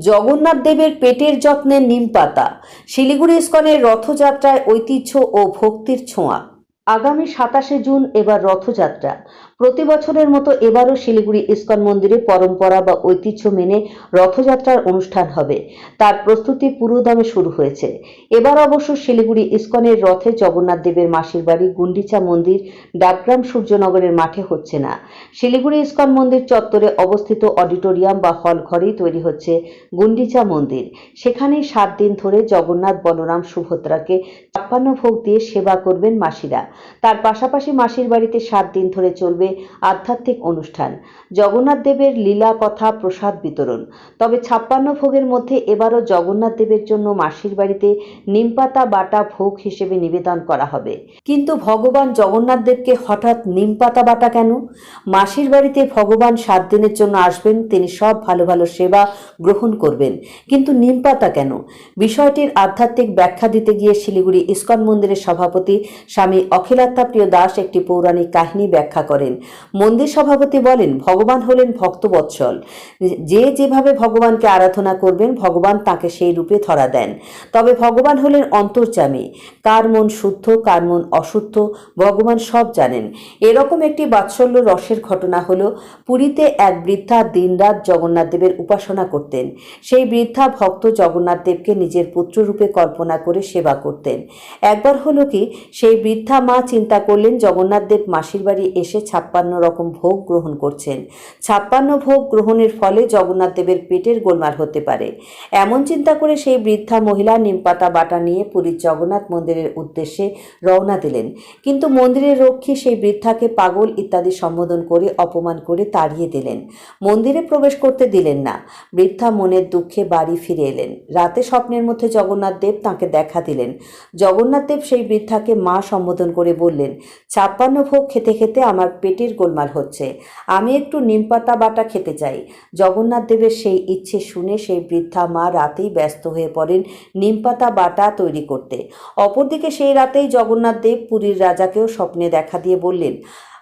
জগন্নাথ দেবের পেটের যত্নে নিমপাতা শিলিগুড়ি ইস্কনের রথযাত্রায় ঐতিহ্য ও ভক্তির ছোঁয়া। আগামী সাতাশে জুন এবার রথযাত্রা। প্রতি বছরের মতো এবারও শিলিগুড়ি ইস্কন মন্দিরে পরম্পরা বা ঐতিহ্য মেনে রথযাত্রার অনুষ্ঠান হবে। তার প্রস্তুতি পুরোদমে শুরু হয়েছে। এবার অবশ্য শিলিগুড়ি ইস্কনের রথে জগন্নাথ দেবের মাসির বাড়ি গুন্ডিচা মন্দির, ডাকগ্রাম সূর্যনগরের মাঠে হচ্ছে না। শিলিগুড়ি ইস্কন মন্দির চত্বরে অবস্থিত অডিটোরিয়াম বা হল ঘরেই তৈরি হচ্ছে গুন্ডিচা মন্দির। সেখানেই সাত দিন ধরে জগন্নাথ বলরাম সুভদ্রাকে ছাপ্পান্ন ভোগ দিয়ে সেবা করবেন মাসিরা। তার পাশাপাশি মাসির বাড়িতে সাত দিন ধরে চলবে আধ্যাত্মিক অনুষ্ঠান। জগন্নাথ দেবের লীলা কথা প্রসাদ বিতরণ। তবে ছাপ্পান্ন ভোগের মধ্যে এবারও জগন্নাথ দেবের জন্য মাসির বাড়িতে নিমপাতা বাটা ভোগ হিসেবে নিবেদন করা হবে। কিন্তু ভগবান জগন্নাথ দেবকে হঠাৎ নিমপাতা বাটা কেন? মাসির বাড়িতে ভগবান সাত দিনের জন্য আসবেন, তিনি সব ভালো ভালো সেবা গ্রহণ করবেন। কিন্তু নিমপাতা কেন? বিষয়টির আধ্যাত্মিক ব্যাখ্যা দিতে গিয়ে শিলিগুড়ি ইস্কন মন্দিরের সভাপতি স্বামী অখিলাত্মা প্রিয় দাস একটি পৌরাণিক কাহিনী ব্যাখ্যা করেন। মন্দির সভাপতি বলেন, ভগবান হলেন ভক্তবৎসল। যে যেভাবে ভগবানকে আরাধনা করবেন, ভগবান তাকে সেই রূপে ধরা দেন। তবে ভগবান হলেন অন্তর্যামী। কার মন শুদ্ধ, কার মন অশুদ্ধ, ভগবান সব জানেন। এরকম একটি বাৎসল্য রসের ঘটনা হল, পুরীতে এক বৃদ্ধা দিনরাত জগন্নাথ দেবের উপাসনা করতেন। সেই বৃদ্ধা ভক্ত জগন্নাথ দেবকে নিজের পুত্ররূপে কল্পনা করে সেবা করতেন। একবার হলো কি, সেই বৃদ্ধা মা চিন্তা করলেন, জগন্নাথ দেব মাসির বাড়ি এসে ছাপ্পান্ন রকম ভোগ গ্রহণ করছেন। ছাপ্পান্ন ভোগ গ্রহণের ফলে জগন্নাথ দেবের পেটের গোলমাল হতে পারে। এমন চিন্তা করে সেই বৃদ্ধা মহিলা নিমপাতা বাটা নিয়ে পুরীর জগন্নাথ মন্দিরের উদ্দেশ্যে রওনা দিলেন। কিন্তু মন্দিরের রক্ষী সেই বৃদ্ধাকে পাগল ইত্যাদি সম্বোধন করে অপমান করে তাড়িয়ে দিলেন। মন্দিরে প্রবেশ করতে দিলেন না। বৃদ্ধা মনের দুঃখে বাড়ি ফিরে এলেন। রাতে স্বপ্নের মধ্যে জগন্নাথ দেব তাকে দেখা দিলেন। জগন্নাথ দেব সেই বৃদ্ধাকে মা সম্বোধন করে বললেন, ছাপ্পান্ন ভোগ খেতে খেতে আমার পেটের গোলমাল হচ্ছে। আমি একটু নিমপাতা বাটা খেতে চাই। জগন্নাথ দেবের সেই ইচ্ছে শুনে সেই বৃদ্ধা মা রাতেই ব্যস্ত হয়ে পড়েন নিমপাতা বাটা তৈরি করতে। অপরদিকে সেই রাতেই জগন্নাথ দেব পুরীর রাজাকেও স্বপ্নে দেখা দিয়ে বললেন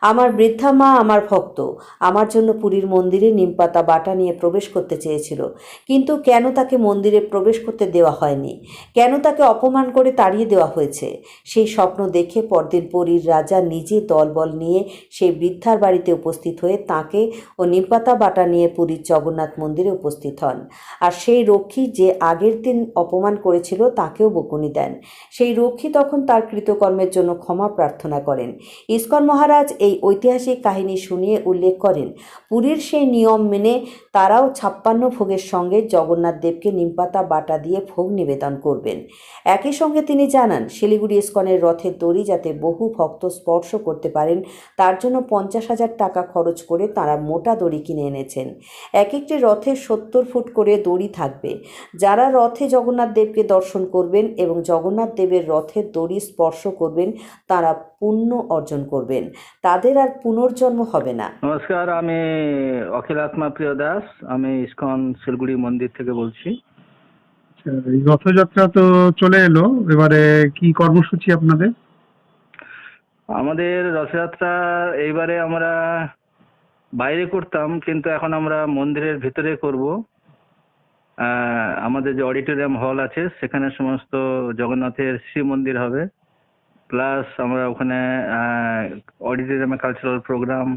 আমার বৃদ্ধা মা আমার ভক্ত। আমার জন্য পুরীর মন্দিরে নিমপাতা বাটা নিয়ে প্রবেশ করতে চেয়েছিল। কিন্তু কেন তাকে মন্দিরে প্রবেশ করতে দেওয়া হয়নি? কেন তাকে অপমান করে তাড়িয়ে দেওয়া হয়েছে? সেই স্বপ্ন দেখে পরদিন পুরীর রাজা নিজে দলবল নিয়ে সেই বৃদ্ধার বাড়িতে উপস্থিত হয়ে তাকে ও নিমপাতা বাটা নিয়ে পুরীর জগন্নাথ মন্দিরে উপস্থিত হন। আর সেই রক্ষী যে আগের দিন অপমান করেছিল তাকেও বকুনি দেন। সেই রক্ষী তখন তার কৃতকর্মের জন্য ক্ষমা প্রার্থনা করেন। ইস্কন মহারাজ এই ঐতিহাসিক কাহিনী শুনিয়ে উল্লেখ করেন, পুরীর সেই নিয়ম মেনে তারাও ছাপ্পান্ন ভোগের সঙ্গে জগন্নাথ দেবকে নিমপাতা বাটা দিয়ে ভোগ নিবেদন করবেন। একই সঙ্গে তিনি জানান, শিলিগুড়ি ইস্কনের রথের দড়ি যাতে বহু ভক্ত স্পর্শ করতে পারেন, তার জন্য পঞ্চাশ হাজার টাকা খরচ করে তারা মোটা দড়ি কিনে এনেছেন। এক একটি রথে সত্তর ফুট করে দড়ি থাকবে। যারা রথে জগন্নাথ দেবকে দর্শন করবেন এবং জগন্নাথ দেবের রথের দড়ি স্পর্শ করবেন, তারা পুণ্য অর্জন করবেন। তাদের আর পুনর্জন্ম হবে না। নমস্কার আমি অখিলাত্মা প্রিয় দাস। আমি ইস্কন শিলগুড়ি মন্দির থেকে বলছি। আচ্ছা, রথযাত্রা তো চলে এলো। এবারে কি কর্মসূচি আপনাদের? আমাদের রথযাত্রা এইবারে আমরা বাইরে করতাম কিন্তু এখন আমরা মন্দিরের ভিতরে করব। আমাদের যে অডিটোরিয়াম হল আছে সেখানে সমস্ত জগন্নাথের শ্রী মন্দির হবে। প্লাস আমরা ওখানে অডিটোরিয়ামে কালচারাল প্রোগ্রাম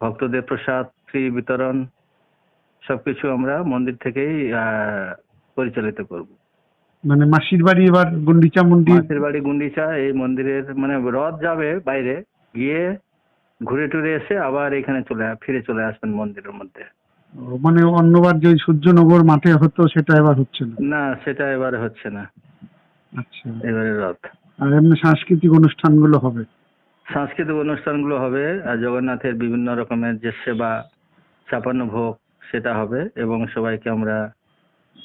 ভক্তদের প্রসাদ ফ্রি বিতরণ সবকিছু আমরা মন্দির থেকেই পরিচালিত করব। মানে মাসির বাড়ি এবার গুন্ডিচা মন্দির? মাসির বাড়ি গুন্ডিচা এই মন্দিরের মানে রথ যাবে বাইরে গিয়ে ঘুরে টুরে এসে আবার এখানে চলে ফিরে চলে আসবেন মন্দিরের মধ্যে। মানে অন্যবার যে সূর্যনগর মাঠে হতো সেটা এবার হচ্ছে না? না সেটা এবারে হচ্ছে না। আচ্ছা। এবারে রথ। আর এমনি সাংস্কৃতিক অনুষ্ঠানগুলো হবে। সাংস্কৃতিক অনুষ্ঠানগুলো হবে আর জগন্নাথের বিভিন্ন রকমের যে সেবা ছাপান্ন ভোগ সেটা হবে এবং সবাইকে আমরা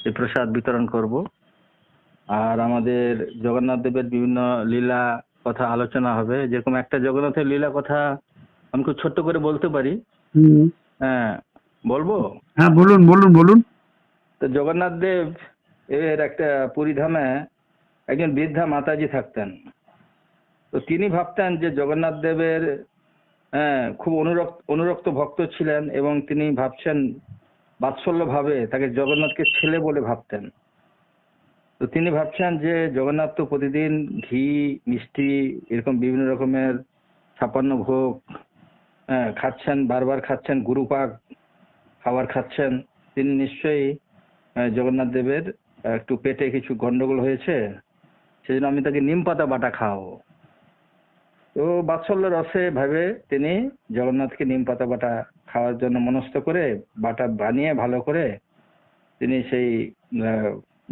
এই প্রসাদ বিতরণ করব। আর আমাদের জগন্নাথ দেবের বিভিন্ন লীলা কথা আলোচনা হবে। যেরকম একটা জগন্নাথের লীলা কথা আমি খুব ছোট্ট করে বলতে পারি। হ্যাঁ বলব? হ্যাঁ বলুন বলুন বলুন। তো জগন্নাথ দেব এর একটা পুরীধামে একজন বৃদ্ধা মাতাজি থাকতেন। তো তিনি ভাবতেন যে জগন্নাথ দেবের হ্যাঁ খুব অনুরক্ত অনুরক্ত ভক্ত ছিলেন এবং তিনি ভাবছেন বাৎসল্য ভাবে তাকে জগন্নাথকে ছেলে বলে ভাবতেন। তো তিনি ভাবছেন যে জগন্নাথ তো প্রতিদিন ঘি মিষ্টি এরকম বিভিন্ন রকমের ছাপান্ন ভোগ হ্যাঁ, খাচ্ছেন বারবার খাচ্ছেন গুরুপাক খাবার খাচ্ছেন। তিনি নিশ্চয়ই জগন্নাথ দেবের একটু পেটে কিছু গন্ডগোল হয়েছে। সেজন্য আমি তাকে নিম পাতা বাটা খাওয়াবো। তো বাৎসল্য রসে ভাবে তিনি জগন্নাথকে নিম পাতা বাটা খাওয়ার জন্য মনস্থ করে বাটা বানিয়ে ভালো করে তিনি সেই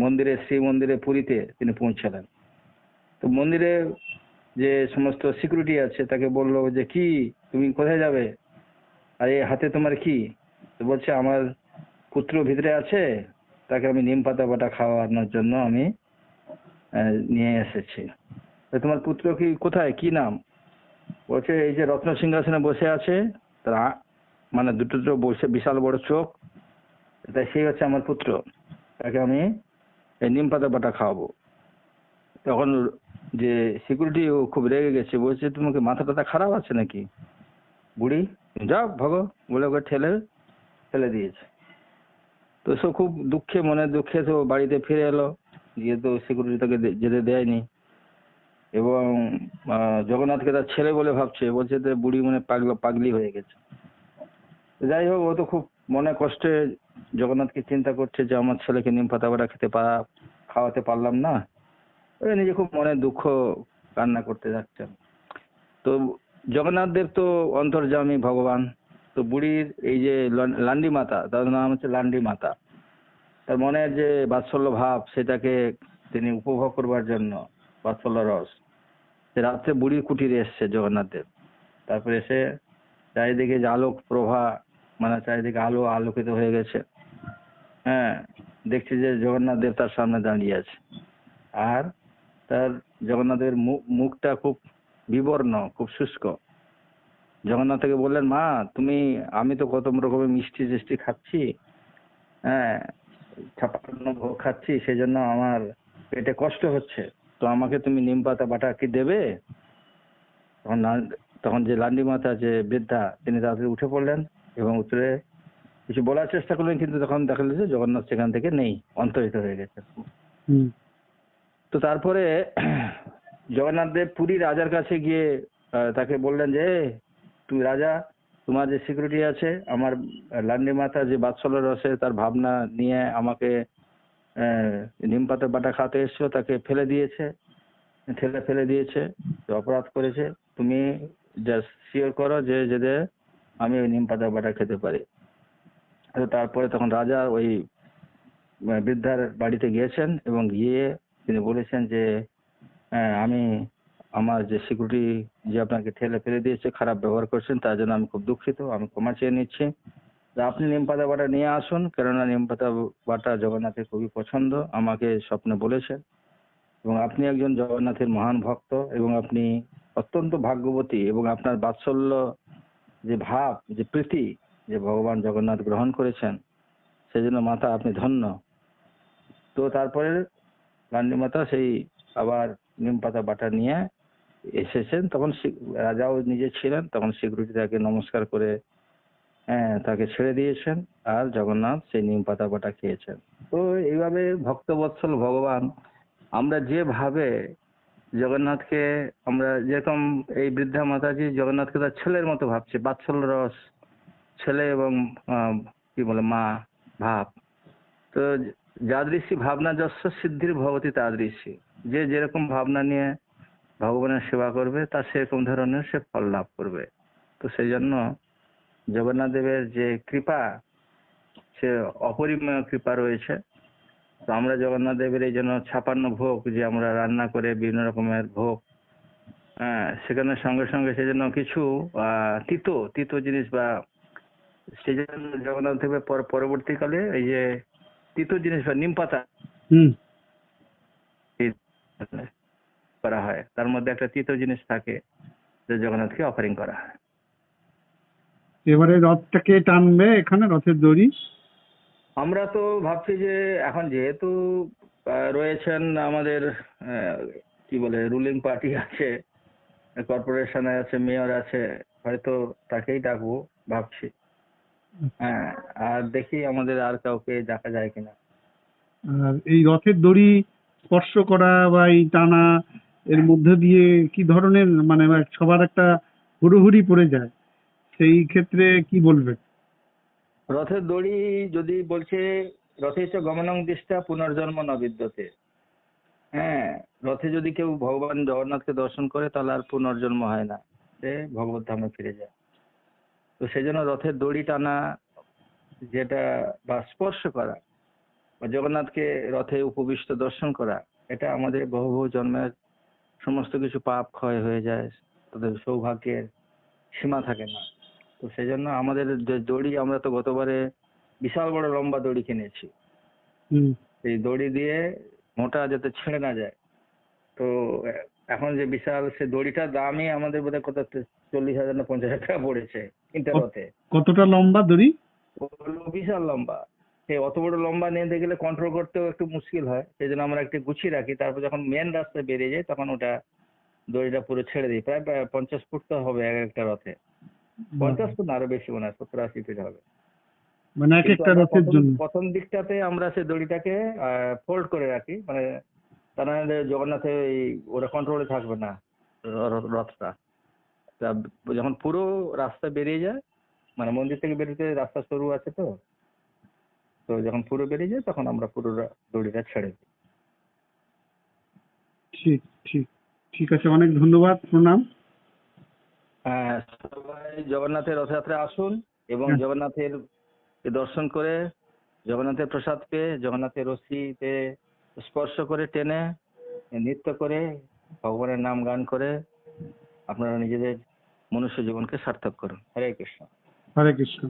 মন্দিরে, শ্রী মন্দিরে পুরীতে তিনি পৌঁছালেন। তো মন্দিরে যে সমস্ত সিকিউরিটি আছে তাকে বলল যে, কি? তুমি কোথায় যাবে? আর এই হাতে তোমার কি? তো বলছে, আমার পুত্র ভিতরে আছে, তাকে আমি নিম পাতা বাটা খাওয়ানোর জন্য আমি নিয়ে এসেছি। তো তোমার পুত্র কি কোথায়? কি নাম? বলছে, এই যে রত্ন সিংহাসনে বসে আছে, তার মানে দুটো দুটো বসে, বিশাল বড় চোখ। তাই সেই হচ্ছে আমার পুত্র। তাকে আমি এই নিম পাতা বাটা খাওয়াবো। তখন যে সিকিউরিটি ও খুব রেগে গেছে, বলছে, তোমাকে মাথা টাথা খারাপ আছে নাকি? বুড়ি, যাও, ভাগো। বলে ওকে ঠেলে ফেলে দিয়েছে। তো সে খুব দুঃখে মনে দুঃখে তো বাড়িতে ফিরে এলো। গিয়ে তো সিকিউরিটি তাকে যেতে দেয়নি এবং জগন্নাথকে তার ছেলে বলে ভাবছে, বলছে যে বুড়ি মনে পাগলা, পাগলি হয়ে গেছে। যাই হোক, ও তো খুব মনে কষ্টে জগন্নাথকে চিন্তা করছে যে আমার ছেলেকে নিম পাতা বাটা খেতে পা, খাওয়াতে পারলাম না। ওই নিজে খুব মনে দুঃখ কান্না করতে যাচ্ছেন তো জগন্নাথ দেব তো অন্তর্যামী ভগবান। তো বুড়ির এই যে লান্ডি মাতা, তার নাম হচ্ছে লান্ডি মাতা। তার মনের যে বাৎসল্য ভাব সেটাকে তিনি উপভোগ করবার জন্য বাৎসল্য রস। সে রাত্রে বুড়ির কুটিরে এসছে জগন্নাথ দেব তারপরে এসে চারিদিকে যে আলোক প্রভা মানে চারিদিকে আলো আলোকিত হয়ে গেছে। হ্যাঁ দেখছি যে জগন্নাথ দেব তার সামনে দাঁড়িয়ে আছে। আর তার জগন্নাথের মুখ মুখটা খুব বিবর্ণ, খুব শুষ্ক। জগন্নাথ থেকে বললেন, মা, তুমি, আমি তো কত রকমের মিষ্টি টিষ্টি খাচ্ছি। হ্যাঁ ছাপান্ন ভোগ খাচ্ছি সেই জন্য আমার পেটে কষ্ট হচ্ছে। তো আমাকে তুমি নিম পাতা বাটা কি দেবে? তখন না- তখন যে লান্ডি মাতা যে বৃদ্ধা তিনি তাড়াতাড়ি উঠে পড়লেন এবং উঠে কিছু বলার চেষ্টা করলেন কিন্তু তখন দেখা গেল যে জগন্নাথ সেখান থেকে নেই অন্তরিত হয়ে গেছে। হুম। তো তারপরে জগন্নাথ দেব পুরী রাজার কাছে গিয়ে তাকে বললেন যে তুই রাজা তোমার যে সিকিউরিটি আছে, আমার লান্ডি মাতা যে বাৎসল্য রসে তার ভাবনা নিয়ে আমাকে নিম পাতা বাটা খাতে এসছো তাকে ফেলে দিয়েছে, ঠেলে ফেলে দিয়েছে অপরাধ করেছে। তুমি জাস্ট শিওর করো যে যাতে আমি ওই নিম পাতা বাটা খেতে পারি। তো তারপরে তখন রাজা ওই বৃদ্ধার বাড়িতে গিয়েছেন এবং গিয়ে তিনি বলেছেন যে আমি আমার যে সিকিউরিটি যে আপনাকে ঠেলে ফেলে দিয়েছে, খারাপ ব্যবহার করছেন, তার জন্য আমি খুব দুঃখিত, আমি ক্ষমা চেয়ে নিচ্ছি। আপনি নিম পাতা বাটা নিয়ে আসুন, কেননা নিম পাতা বাটা জগন্নাথের খুবই পছন্দ, আমাকে স্বপ্নে বলেছেন। এবং আপনি একজন জগন্নাথের মহান ভক্ত, এবং আপনি অত্যন্ত ভাগ্যবতী, এবং আপনার বাৎসল্য যে ভাব, যে প্রীতি যে ভগবান জগন্নাথ গ্রহণ করেছেন, সেজন্য মাতা আপনি ধন্য। তো তারপরে গান্ধী মাতা সেই আবার নিম পাতা বাটা নিয়ে এসেছেন, তখন রাজাও নিজে ছিলেন, তখন সিকিউরিটি তাকে নমস্কার করে হ্যাঁ তাকে ছেড়ে দিয়েছেন, আর জগন্নাথ সেই নিম পাতা বাটা খেয়েছেন। তো এইভাবে ভক্তবৎসল ভগবান, আমরা যেভাবে জগন্নাথকে, আমরা যেরকম এই বৃদ্ধা মাতাজি জগন্নাথকে তার ছেলের মতো ভাবছে, বাৎসল্য রস, ছেলে এবং কি বলে, মা, ভাব। তো যাদৃশী ভাবনা যস্য সিদ্ধির ভবতী তাদৃশী যে যেরকম ভাবনা নিয়ে ভগবানের সেবা করবে তার সেরকম ধরনের সে ফল লাভ করবে। তো সেই জন্য জগন্নাথ দেবের যে কৃপা সে অপরিমেয় কৃপা রয়েছে। তো আমরা জগন্নাথ দেবের এই জন্য ছাপান্ন ভোগ যে আমরা রান্না করে বিভিন্ন রকমের ভোগ হ্যাঁ সেখানে সঙ্গে সঙ্গে সেজন্য কিছু আহ, তিতো তিতো জিনিস বা সেই জন্য জগন্নাথ দেবের পর পরবর্তীকালে এই যে তিতো জিনিস বা নিম পাতা হুম। করা হয়। তার মধ্যে একটা তিতো জিনিস থাকে যে জগন্নাথকে অফারিং করা হয়। এবারে রথটাকে টানবে এখানে রথের দড়ি? আমরা তো ভাবছি যে এখন যেহেতু রয়েছেন আমাদের কি বলে রুলিং পার্টি আছে কর্পোরেশনে আছে মেয়র আছে হয়তো তাকেই ডাকবো ভাবছি। হ্যাঁ আর দেখি আমাদের আর কাউকে দেখা যায় কিনা। আর এই রথের দড়ি স্পর্শ করা বা এই টানা এর মধ্যে দিয়ে কি ধরনের মানে সবার একটা হুড়োহুড়ি পড়ে যায়? সেই ক্ষেত্রে কি বলবে? রথের দড়ি যদি বলছে রথে চ গমনং দৃষ্টা পুনর্জন্ম ন বিদ্যতে। হ্যাঁ রথে যদি কেউ ভগবান জগন্নাথকে দর্শন করে, তাহলে আর পুনর্জন্ম হয় না। সে ভগবত ধামে ফিরে যায়। তো সেই জন্য রথের দড়ি টানা, যেটা বা স্পর্শ করা, বা জগন্নাথকে রথে উপবিষ্ট দর্শন করা, এটা আমাদের বহু বহু জন্মের সমস্ত কিছু পাপ ক্ষয় হয়ে যায় তাদের সৌভাগ্যের সীমা থাকে না। তো সেই জন্য আমাদের যে দড়ি আমরা তো গতবারে বিশাল বড় লম্বা দড়ি কিনেছি। হুম। এই দড়ি দিয়ে মোটা যাতে ছেড়ে না যায়। তো এখন যে বিশাল সে দড়িটার দামই আমাদের বোধহয় কত চল্লিশ হাজার না পঞ্চাশ হাজার টাকা পড়েছে কত? কতটা লম্বা দড়ি? বিশাল লম্বা। অত বড় লম্বা নিয়ে গেলে কন্ট্রোল করতেও একটু মুশকিল হয়। সেই জন্য আমরা একটু গুছিয়ে রাখি। তারপর যখন মেন রাস্তায় বেরিয়ে যায় তখন ওটা দড়িটা পুরো ছেড়ে দিই। প্রায় প্রায় পঞ্চাশ ফুট তো হবে এক একটা রথে। পঞ্চাশ ফুট না আরও বেশি মনে হয় সত্তর আশি ফিট হবে। মানে এক একটা রথের প্রথম- জন্য। প্রথম দিকটাতে আমরা সেই দড়িটাকে ফোল্ড করে রাখি। মানে তা নাহলে জগন্নাথের এই ওরা কন্ট্রোলে থাকবে না রথটা। তা যখন পুরো রাস্তা বেরিয়ে যায় মানে মন্দির থেকে বেরোতে রাস্তা সরু আছে তো তো যখন পুরো বেরিয়ে যায় তখন আমরা পুরো দড়িটা ছেড়ে দিই। ঠিক ঠিক ঠিক আছে অনেক ধন্যবাদ প্রণাম। হ্যাঁ সবাই জগন্নাথের আসুন এবং হ্যাঁ। জগন্নাথের দর্শন করে জগন্নাথের প্রসাদ পেয়ে জগন্নাথের রশ্মিতে স্পর্শ করে টেনে নৃত্য করে ভগবানের নাম গান করে আপনারা নিজেদের মনুষ্য জীবনকে সার্থক করুন। হরে কৃষ্ণ। হরে কৃষ্ণ।